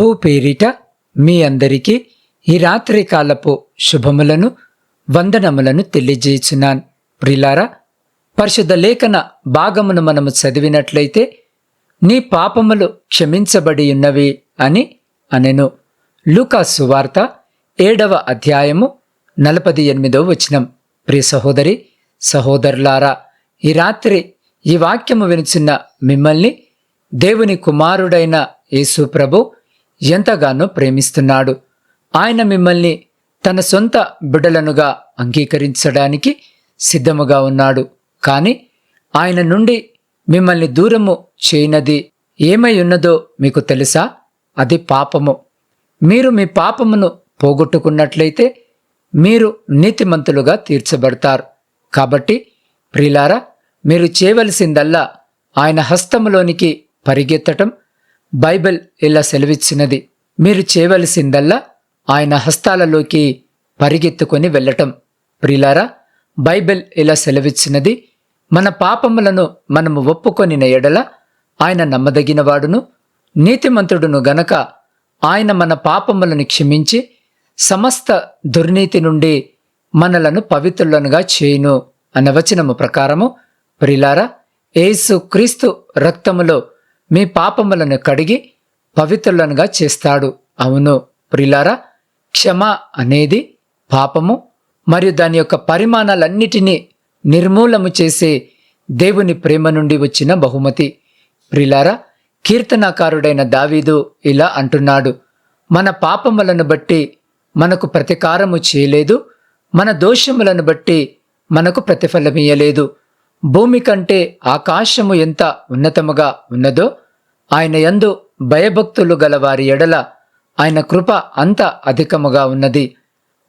ప్రభువు పేరిట మీ అందరికీ ఈ రాత్రి కాలపు శుభములను వందనములను తెలియజేయుచున్నాను. ప్రిలారా పరిశుద్ధ లేఖన భాగమును మనము చదివినట్లయితే నీ పాపములు క్షమించబడి ఉన్నవి అని అనెను. లూకా సువార్త ఏడవ అధ్యాయము నలపది ఎనిమిదవ వచనం. ప్రియ సహోదరి సహోదరులారా ఈ రాత్రి ఈ వాక్యము వినిచిన మిమ్మల్ని దేవుని కుమారుడైన యేసు ప్రభు ఎంతగానో ప్రేమిస్తున్నాడు. ఆయన మిమ్మల్ని తన సొంత బిడలనుగా అంగీకరించడానికి సిద్ధముగా ఉన్నాడు. కానీ ఆయన నుండి మిమ్మల్ని దూరము చేయనది ఏమై ఉన్నదో మీకు తెలుసా? అది పాపము. మీరు మీ పాపమును పోగొట్టుకున్నట్లయితే మీరు నీతిమంతులుగా తీర్చబడతారు. కాబట్టి ప్రిలారా మీరు చేయవలసిందల్లా ఆయన హస్తములోనికి పరిగెత్తటం బైబిల్ ఇలా సెలవిచ్చినది. మీరు చేయవలసిందల్లా ఆయన హస్తాలలోకి పరిగెత్తుకొని వెళ్ళటం. ప్రిలారా బైబిల్ ఇలా సెలవిచ్చినది మన పాపములను మనము ఒప్పుకొనిన ఎడల ఆయన నమ్మదగినవాడును. నీతిమంతుడును గనక ఆయన మన పాపములను క్షమించి సమస్త దుర్నీతి నుండి మనలను పవిత్రులనుగా చేయును. అన్న వచనము ప్రకారము ప్రిలారా ఏసు క్రీస్తు రక్తములో మీ పాపములను కడిగి పవిత్రులనుగా చేస్తాడు. అవును ప్రిలారా క్షమ అనేది పాపము మరియు దాని యొక్క పరిమాణాలన్నిటినీ నిర్మూలము చేసే దేవుని ప్రేమ నుండి వచ్చిన బహుమతి. ప్రిలారా కీర్తనాకారుడైన దావీదు ఇలా అంటున్నాడు మన పాపములను బట్టి మనకు ప్రతికారము చేయలేదు మన దోషములను బట్టి మనకు ప్రతిఫలమియలేదు భూమి కంటే ఆకాశము ఎంత ఉన్నతముగా ఉన్నదో ఆయన యందు భయభక్తులు గల వారి ఎడల ఆయన కృప అంత అధికముగా ఉన్నది.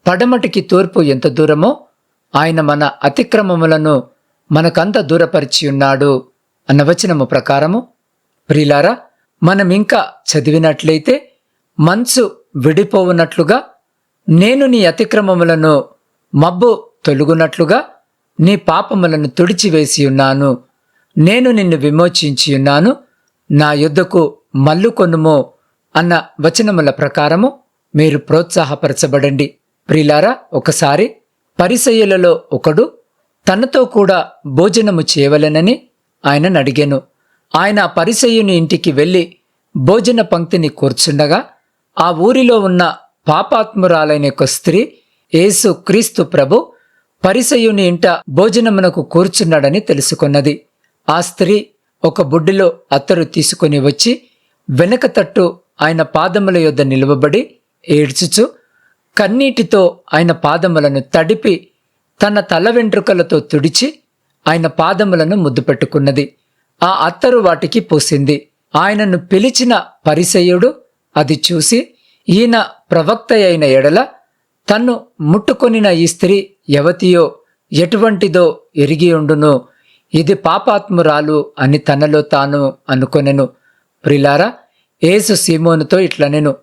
పడమటికి తూర్పు ఎంత దూరమో ఆయన మన అతిక్రమములను మనకంత దూరపరిచి ఉన్నాడు అన్న వచనము ప్రకారము. ప్రిలారా మనం ఇంకా చదివినట్లయితే మంచు విడిపోవునట్లుగా నేను నీ అతిక్రమములను మబ్బు తొలుగునట్లుగా నీ పాపములను తుడిచివేసి ఉన్నాను. నేను నిన్ను విమోచించి ఉన్నాను. నా యుద్ధకు మల్లు కొనుమో అన్న వచనముల ప్రకారము మీరు ప్రోత్సాహపరచబడండి. ప్రిలారా ఒకసారి పరిసయ్యులలో ఒకడు తనతో కూడా భోజనము చేయవలెనని ఆయనను అడిగాను. ఆయన పరిసయ్యుని ఇంటికి వెళ్ళి భోజన పంక్తిని కూర్చుండగా ఆ ఊరిలో ఉన్న పాపాత్మురాలైన ఒక స్త్రీ యేసు క్రీస్తు ప్రభు పరిసయుని ఇంట భోజనమునకు కూర్చున్నాడని తెలుసుకున్నది. ఆ స్త్రీ ఒక బుడ్డిలో అత్తరు తీసుకుని వచ్చి వెనక తట్టు ఆయన పాదముల యొద్ద నిలువబడి ఏడ్చుచు కన్నీటితో ఆయన పాదములను తడిపి తన తల వెంట్రుకలతో తుడిచి ఆయన పాదములను ముద్దు పెట్టుకున్నది. ఆ అత్తరు వాటికి పోసింది. ఆయనను పిలిచిన పరిసయుడు అది చూసి ఈయన ప్రవక్త అయిన ఎడల తన్ను ముట్టుకొనిన ఈ స్త్రీ యవతియో ఎటువంటిదో ఎరిగి ఉండును? ఇది పాపాత్మురాలు అని తనలో తాను అనుకొనెను. ప్రిలారా ఏసు సీమోనుతో ఇట్లనెను.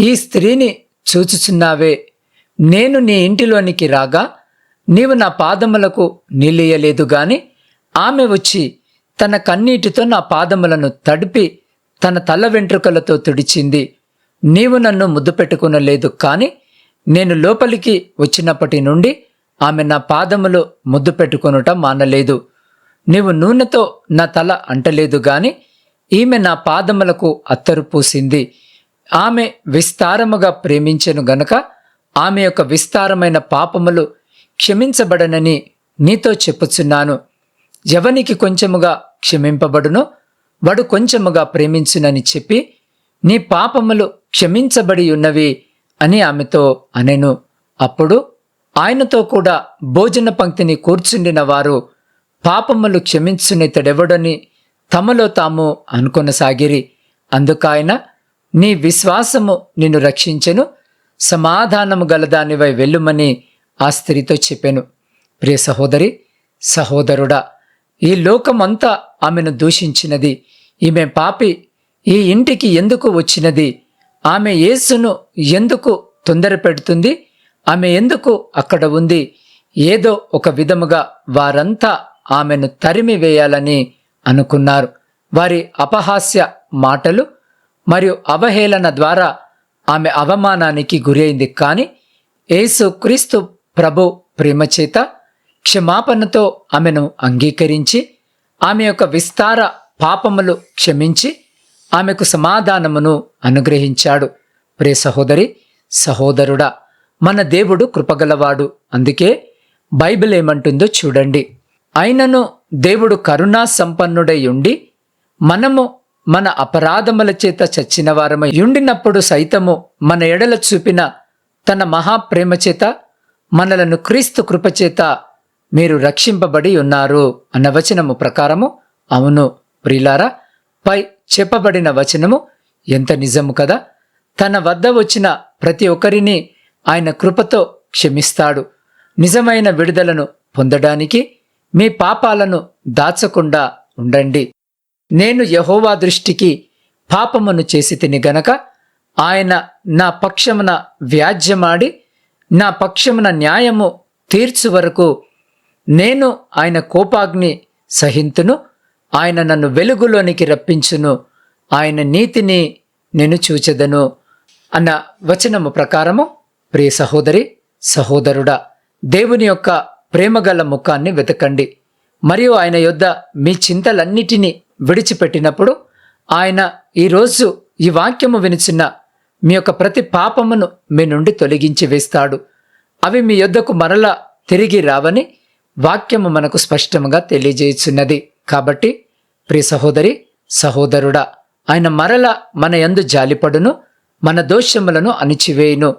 ఈ స్త్రీని చూచుచున్నావే. నేను నీ ఇంటిలోనికి రాగా నీవు నా పాదములకు నీళ్ళియలేదు గాని ఆమె వచ్చి తన కన్నీటితో నా పాదములను తడిపి తన తల వెంట్రుకలతో తుడిచింది. నీవు నన్ను ముద్దు పెట్టుకునలేదు కానీ నేను లోపలికి వచ్చినప్పటి నుండి ఆమె నా పాదములు ముద్దు పెట్టుకొనుట మానలేదు. నీవు నూనెతో నా తల అంటలేదు గాని ఈమె నా పాదములకు అత్తరు పూసింది. ఆమె విస్తారముగా ప్రేమించెను గనక ఆమె యొక్క విస్తారమైన పాపములు క్షమించబడనని నీతో చెప్పుచున్నాను. ఎవనికి కొంచెముగా క్షమింపబడునో వాడు కొంచెముగా ప్రేమించునని చెప్పి నీ పాపములు క్షమించబడి ఉన్నవి అని ఆమెతో అనెను. అప్పుడు ఆయనతో కూడా భోజన పంక్తిని కూర్చుండిన వారు పాపములు క్షమించునితడెవడని తమలో తాము అనుకొనసాగిరి. అందుకాయన నీ విశ్వాసము నిన్ను రక్షించెను సమాధానము గలదానివై వెళ్ళుమని ఆ స్త్రీతో చెప్పాను. ప్రియ సహోదరి సహోదరుడా ఈ లోకమంతా ఆమెను దూషించినది. ఈమె పాపి ఈ ఇంటికి ఎందుకు వచ్చినది? ఆమె యేసును ఎందుకు తొందర పెడుతుంది? ఆమె ఎందుకు అక్కడ ఉంది? ఏదో ఒక విధముగా వారంతా ఆమెను తరిమి వేయాలని అనుకున్నారు. వారి అపహాస్య మాటలు మరియు అవహేళన ద్వారా ఆమె అవమానానికి గురైంది. కానీ యేసు క్రీస్తు ప్రభు ప్రేమచేత క్షమాపణతో ఆమెను అంగీకరించి ఆమె యొక్క విస్తార పాపములు క్షమించి ఆమెకు సమాధానమును అనుగ్రహించాడు. ప్రే సహోదరి సహోదరుడా మన దేవుడు కృపగలవాడు. అందుకే బైబిల్ ఏమంటుందో చూడండి. అయినను దేవుడు కరుణా సంపన్నుడై ఉండి మనము మన అపరాధముల చేత చచ్చిన వారమై ఉండినప్పుడు సైతము మన ఎడల చూపిన తన మహాప్రేమ చేత మనలను క్రీస్తు కృపచేత మీరు రక్షింపబడి ఉన్నారు అన్న వచనము ప్రకారము. అవును ప్రిలారా పై చెప్పబడిన వచనము ఎంత నిజము కదా? తన వద్ద వచ్చిన ప్రతి ఒక్కరిని ఆయన కృపతో క్షమిస్తాడు. నిజమైన విడుదలను పొందడానికి మీ పాపాలను దాచకుండా ఉండండి. నేను యహోవా దృష్టికి పాపమును చేసి తిని గనక ఆయన నా పక్షమున వ్యాజ్యమాడి నా పక్షమున న్యాయము తీర్చు వరకు నేను ఆయన కోపాగ్ని సహింతును ఆయన నన్ను వెలుగులోనికి రప్పించును ఆయన నీతిని నేను చూచెదను అన్న వచనము ప్రకారము ప్రియ సహోదరి సహోదరుడా దేవుని యొక్క ప్రేమగల ముఖాన్ని వెతకండి. మరియు ఆయన యొద్ద మీ చింతలన్నిటినీ విడిచిపెట్టినప్పుడు ఆయన ఈరోజు ఈ వాక్యము వినిచిన మీ యొక్క ప్రతి పాపమును మీ నుండి తొలగించి వేస్తాడు. అవి మీ యొద్దకు మరలా తిరిగి రావని వాక్యము మనకు స్పష్టంగా తెలియజేయుచున్నది. కాబట్టి ప్రియ సహోదరి సహోదరుడా ఆయన మరల మన యందు జాలిపడును మన దోషములను అణిచివేయును.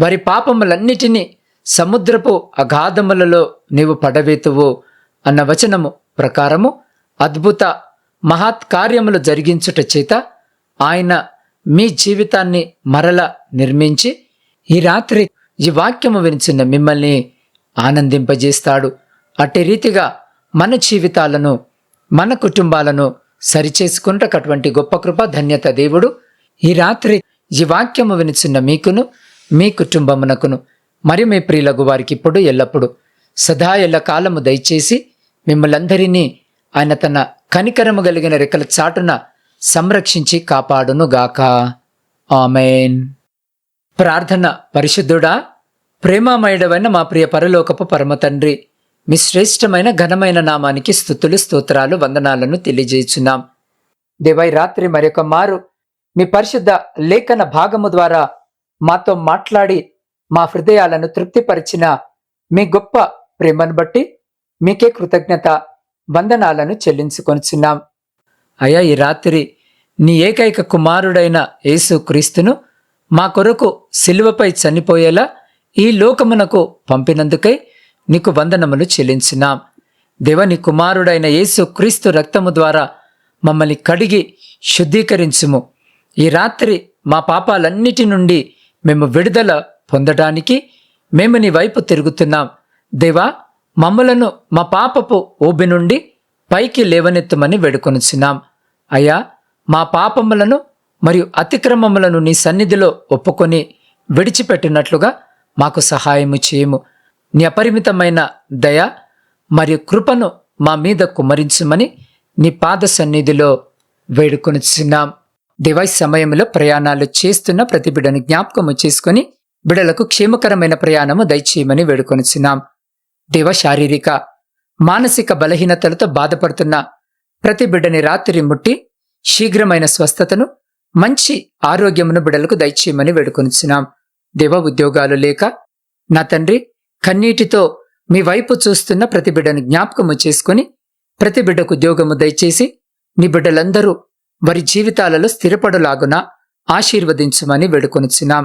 వారి పాపములన్నిటినీ సముద్రపు అగాధములలో నీవు పడవేతువు అన్న వచనము ప్రకారము అద్భుత మహత్కార్యములు జరిగించుట చేత ఆయన మీ జీవితాన్ని మరల నిర్మించి ఈ రాత్రి ఈ వాక్యము వినిచిన మిమ్మల్ని ఆనందింపజేస్తాడు. అట్టి రీతిగా మన జీవితాలను మన కుటుంబాలను సరిచేసుకుంటటువంటి గొప్ప కృప ధన్యత దేవుడు ఈ రాత్రి ఈ వాక్యము వినిచిన మీకును మీ కుటుంబమునకును. మరి మీ ప్రియులకు వారికి ఇప్పుడు ఎల్లప్పుడూ సదా ఎల్ల కాలము దయచేసి మిమ్మలందరినీ ఆయన తన కనికరము కలిగిన రెక్కల చాటున సంరక్షించి కాపాడునుగాక. ఆమెన్. ప్రార్థన పరిశుద్ధుడా ప్రేమామయుడవైన మా ప్రియ పరలోకపు పరమ తండ్రి మీ శ్రేష్టమైన ఘనమైన నామానికి స్థుతులు స్తోత్రాలు వందనాలను తెలియజేయుచున్నాం. దేవై రాత్రి మరొక మారు మీ పరిశుద్ధ లేఖన భాగము ద్వారా మాతో మాట్లాడి మా హృదయాలను తృప్తిపరిచిన మీ గొప్ప ప్రేమను బట్టి మీకే కృతజ్ఞత వందనాలను చెల్లించుకొనిచున్నాం. అయ్యా ఈ రాత్రి నీ ఏకైక కుమారుడైన యేసు క్రీస్తును మా కొరకు సిలువపై చనిపోయేలా ఈ లోకమునకు పంపినందుకై నీకు వందనములు చెల్లించినాం దేవని కుమారుడైన యేసు క్రీస్తు రక్తము ద్వారా మమ్మల్ని కడిగి శుద్ధీకరించుము. ఈ రాత్రి మా పాపాలన్నిటి నుండి మేము విడుదల పొందడానికి మేము నీ వైపు తిరుగుతున్నాం. దేవా మమ్మలను మా పాపపు ఊబి నుండి పైకి లేవనెత్తమని వేడుకొనుచున్నాం. అయ్యా మా పాపములను మరియు అతిక్రమములను నీ సన్నిధిలో ఒప్పుకొని విడిచిపెట్టినట్లుగా మాకు సహాయము చేయము. నీ అపరిమితమైన దయ మరియు కృపను మా మీద కుమరించమని నీ పాద సన్నిధిలో వేడుకొనిచున్నాం. దివై సమయంలో ప్రయాణాలు చేస్తున్న ప్రతిబిడను జ్ఞాపకము చేసుకుని బిడలకు క్షేమకరమైన ప్రయాణము దయచేయమని వేడుకొనిచున్నాం. దేవ శారీరక మానసిక బలహీనతలతో బాధపడుతున్న ప్రతి బిడ్డని రాత్రి ముట్టి శీఘ్రమైన స్వస్థతను మంచి ఆరోగ్యమును బిడలకు దయచేయమని వేడుకొనిచున్నాం. దేవ ఉద్యోగాలు లేక నా తండ్రి కన్నీటితో మీ వైపు చూస్తున్న ప్రతి బిడ్డను జ్ఞాపకము చేసుకుని ప్రతి బిడ్డకు ఉద్యోగము దయచేసి నీ బిడ్డలందరూ వారి జీవితాలలో స్థిరపడులాగున ఆశీర్వదించమని వేడుకొనిచున్నాం.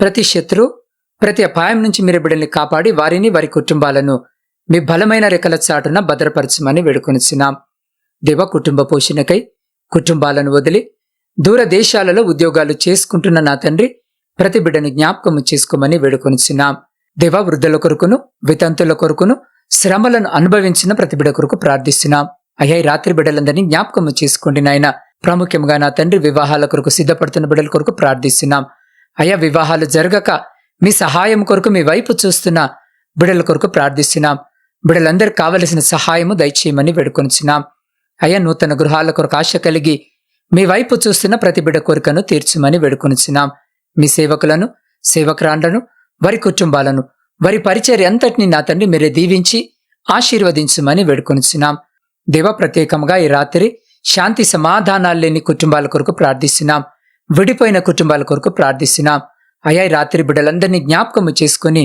ప్రతి శత్రు ప్రతి అపాయం నుంచి మీరు బిడ్డల్ని కాపాడి వారిని వారి కుటుంబాలను మీ బలమైన రెక్కల చాటున భద్రపరచమని వేడుకొనిచ్చినాం దివ కుటుంబ పోషణకై కుటుంబాలను వదిలి దూర దేశాలలో ఉద్యోగాలు చేసుకుంటున్న నా తండ్రి ప్రతి బిడ్డను జ్ఞాపకము చేసుకోమని వేడుకొనిచ్చినాం దేవ వృద్ధుల కొరకును వితంతుల కొరకును శ్రమలను అనుభవించిన ప్రతి బిడ్డ కొరకు ప్రార్థిస్తున్నాం. అయ్యా రాత్రి బిడ్డలందరినీ జ్ఞాపకము చేసుకోండి నాయన. ప్రాముఖ్యంగా నా తండ్రి వివాహాల కొరకు సిద్ధపడుతున్న బిడ్డల కొరకు ప్రార్థిస్తున్నాం. అయ్యా వివాహాలు జరగక మీ సహాయం కొరకు మీ వైపు చూస్తున్న బిడల కొరకు ప్రార్థిస్తున్నాం. బిడలందరూ కావలసిన సహాయము దయచేయమని వేడుకొనిచున్నాం. అయ్యా నూతన గృహాల కొరకు ఆశ కలిగి మీ వైపు చూస్తున్న ప్రతి బిడ కోరికను తీర్చమని వేడుకొనిచున్నాం. మీ సేవకులను సేవకురాండ్లను వారి కుటుంబాలను వారి పరిచర్య అంతటిని నా తండ్రి మీరే దీవించి ఆశీర్వదించమని వేడుకొనిచున్నాం. దేవ ప్రత్యేకంగా ఈ రాత్రి శాంతి సమాధానాలు లేని కుటుంబాల కొరకు ప్రార్థిస్తున్నాం. విడిపోయిన కుటుంబాల కొరకు ప్రార్థిస్తున్నాం. అయ్యా రాత్రి బిడ్డలందరినీ జ్ఞాపకము చేసుకుని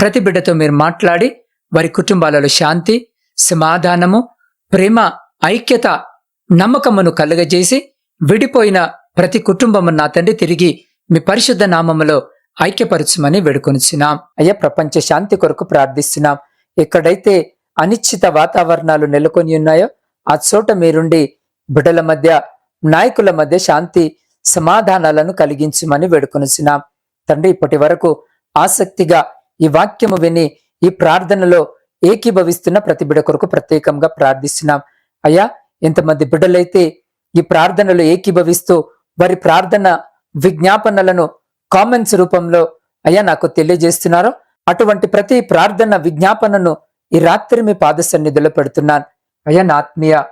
ప్రతి బిడ్డతో మీరు మాట్లాడి వారి కుటుంబాలలో శాంతి సమాధానము ప్రేమ ఐక్యత నమ్మకమును కలుగజేసి విడిపోయిన ప్రతి కుటుంబము నా తండ్రి తిరిగి మీ పరిశుద్ధ నామములో ఐక్యపరచమని వేడుకొనిచున్నాం. అయ్యా ప్రపంచ శాంతి కొరకు ప్రార్థిస్తున్నాం. ఎక్కడైతే అనిశ్చిత వాతావరణాలు నెలకొని ఉన్నాయో ఆ చోట మీరుండి బిడ్డల మధ్య నాయకుల మధ్య శాంతి సమాధానాలను కలిగించమని వేడుకొనిచున్నాం. తండ్రి ఇప్పటి వరకు ఆసక్తిగా ఈ వాక్యము విని ఈ ప్రార్థనలో ఏకీభవిస్తున్న ప్రతి బిడ కొరకు ప్రత్యేకంగా ప్రార్థిస్తున్నాం. అయ్యా ఎంతమంది బిడ్డలైతే ఈ ప్రార్థనలో ఏకీభవిస్తూ వారి ప్రార్థన విజ్ఞాపనలను కామెంట్స్ రూపంలో అయ్యా నాకు తెలియజేస్తున్నారో అటువంటి ప్రతి ప్రార్థన విజ్ఞాపనను ఈ రాత్రి మీ పాద సన్నిధిలో పెడుతున్నాను. అయ్యా నా ఆత్మీయ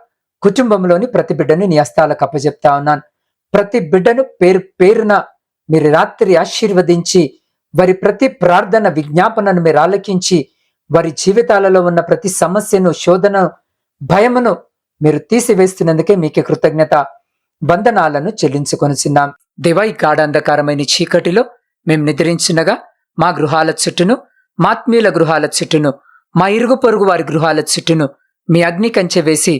కుటుంబంలోని ప్రతి బిడ్డని నీ హస్తాలకు అప్పజెప్తా ఉన్నాను. ప్రతి బిడ్డను పేరు పేరున మీరు రాత్రి ఆశీర్వదించి వారి ప్రతి ప్రార్థన విజ్ఞాపనను మీరు ఆలకించి వారి జీవితాలలో ఉన్న ప్రతి సమస్యను శోధన భయమును మీరు తీసివేస్తున్నందుకే మీకే కృతజ్ఞత. బంధనాలను చెల్లించుకొనిచున్నాం. దేవా ఈ గాఢాంధకారమైన చీకటిలో మేము నిద్రించినగా మా గృహాల చుట్టూను మాత్మీయుల గృహాల చుట్టూను మా ఇరుగు పొరుగు వారి గృహాల చుట్టూను మీ అగ్ని కంచె వేసి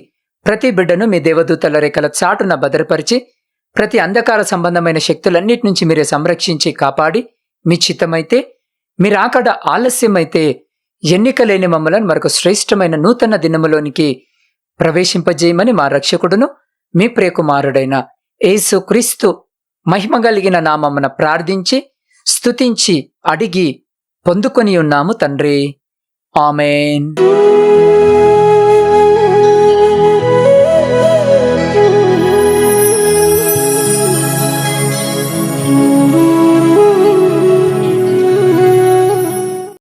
ప్రతి బిడ్డను మీ దేవదూతల రేఖల చాటున భద్రపరిచి ప్రతి అంధకార సంబంధమైన శక్తులన్నిటి నుంచి మీరే సంరక్షించి కాపాడి మీ చిత్తమైతే మీరు ఆకడ ఆలస్యమైతే ఎన్నికలేని మమ్మలను మరొక శ్రేష్టమైన నూతన దినములోనికి ప్రవేశింపజేయమని మా రక్షకుడును మీ ప్రియకుమారుడైన యేసు క్రీస్తు మహిమ కలిగిన నామమున ప్రార్థించి స్తుతించి అడిగి పొందుకొని ఉన్నాము తండ్రి. ఆమెన్.